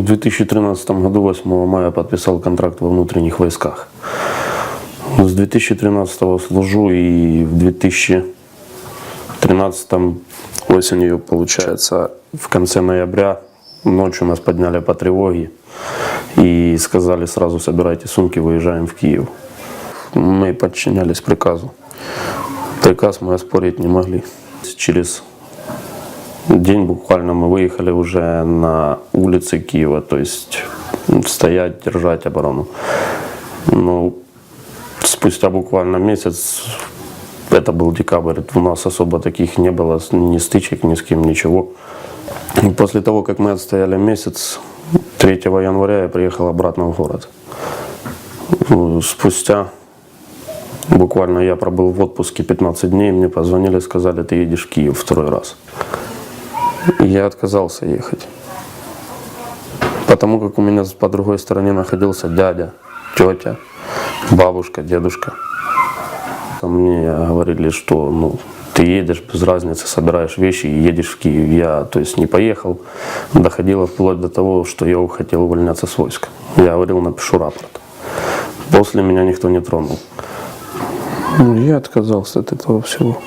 2013 году 8 мая подписал контракт во внутренних войсках. С 2013 служу и в 2013 осенью, получается, в конце ноября ночью нас подняли по тревоге и сказали сразу собирайте сумки, выезжаем в Киев. Мы подчинялись приказу. Приказ мы оспорить не могли. Через день буквально мы выехали уже на улицы Киева, то есть стоять, держать оборону. Ну, спустя буквально месяц, это был декабрь, у нас особо таких не было, ни стычек, ни с кем, ничего. И После того, как мы отстояли месяц, 3 января я приехал обратно в город. Ну, Спустя буквально я пробыл в отпуске 15 дней, мне позвонили, сказали, ты едешь в Киев второй раз. И я отказался ехать. Потому как у меня по другой стороне находился дядя, тетя, бабушка, дедушка. Мне говорили, что ну, ты едешь без разницы, собираешь вещи и едешь в Киев. Я, то есть, не поехал. Доходило вплоть до того, что я хотел увольняться с войска. Я говорил, напишу рапорт. После меня никто не тронул. Ну, Я отказался от этого всего.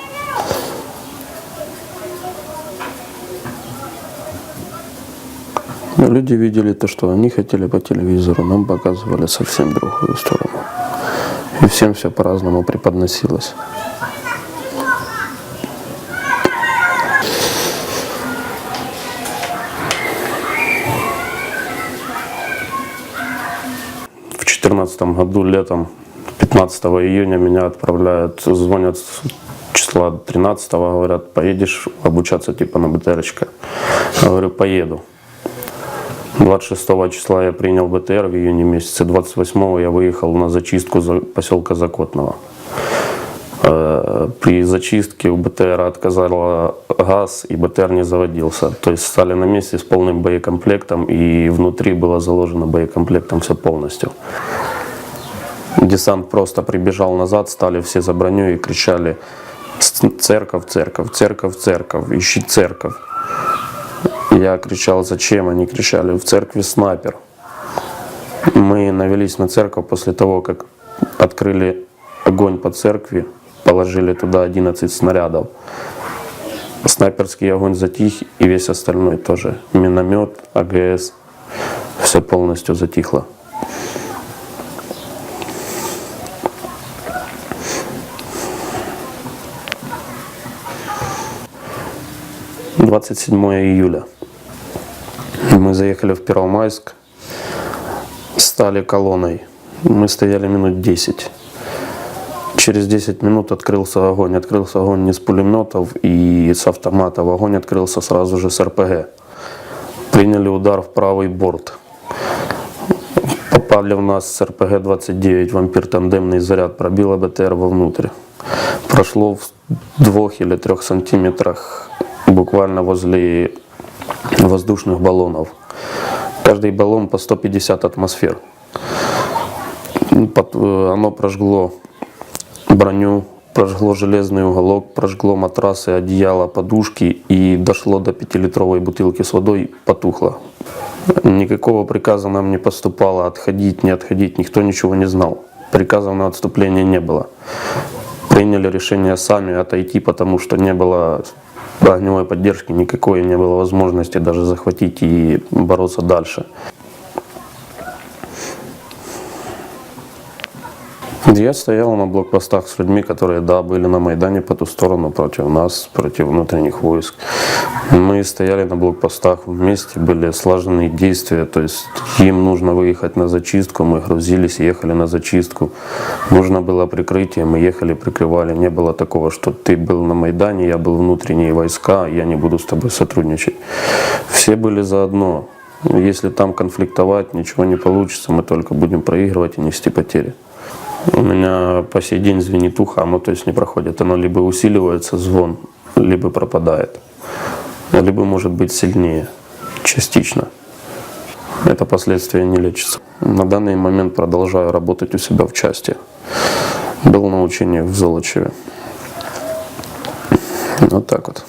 Люди видели то, что они хотели по телевизору, нам показывали совсем другую сторону. И всем все по-разному преподносилось. В 2014 году летом, 15 июня меня отправляют, звонят числа 13 говорят, поедешь обучаться типа на БТРочка. Я говорю, поеду. 26 числа я принял БТР в июне месяце, 28 я выехал на зачистку за- поселка Закотного. Э, При зачистке у БТР отказала газ, и БТР не заводился. То есть стали на месте с полным боекомплектом, и внутри было заложено боекомплектом все полностью. Десант просто прибежал назад, стали все за броню и кричали «Ц- «Церковь, церковь, церковь, церковь, ищи церковь». Я кричал «Зачем?» Они кричали «В церкви снайпер». Мы навелись на церковь после того, как открыли огонь по церкви, положили туда 11 снарядов. Снайперский огонь затих, и весь остальной тоже. Миномет, АГС, все полностью затихло. 27 июля. Мы заехали в Первомайск, стали колонной. Мы стояли минут 10. Через 10 минут открылся огонь. Открылся огонь не с пулеметов и с автоматов. Огонь открылся сразу же с РПГ. Приняли удар в правый борт. Попали в нас с РПГ-29 «Вампир» тандемный заряд. Пробило БТР вовнутрь. Прошло в двух или трех сантиметрах буквально возле воздушных баллонов. Каждый баллон по 150 атмосфер. Э, Оно прожгло броню, прожгло железный уголок, прожгло матрасы, одеяло, подушки и дошло до 5-литровой бутылки с водой, потухло. Никакого приказа нам не поступало отходить, не отходить, никто ничего не знал. Приказов на отступление не было. Приняли решение сами отойти, потому что не было огневой поддержки никакой, не было возможности даже захватить и бороться дальше. Я стоял на блокпостах с людьми, которые, да, были на Майдане по ту сторону против нас, против внутренних войск. Мы стояли на блокпостах вместе, были слаженные действия, то есть им нужно выехать на зачистку, мы грузились, ехали на зачистку. Нужно было прикрытие, мы ехали, прикрывали. Не было такого, что ты был на Майдане, я был внутренние войска, я не буду с тобой сотрудничать. Все были заодно. Если там конфликтовать, ничего не получится, мы только будем проигрывать и нести потери. У меня по сей день звенит ухо, оно то есть не проходит. Оно либо усиливается звон, либо пропадает. Либо может быть сильнее, частично. Это последствия не лечится. На данный момент продолжаю работать у себя в части. Был на учениях в Золочеве. Вот так вот.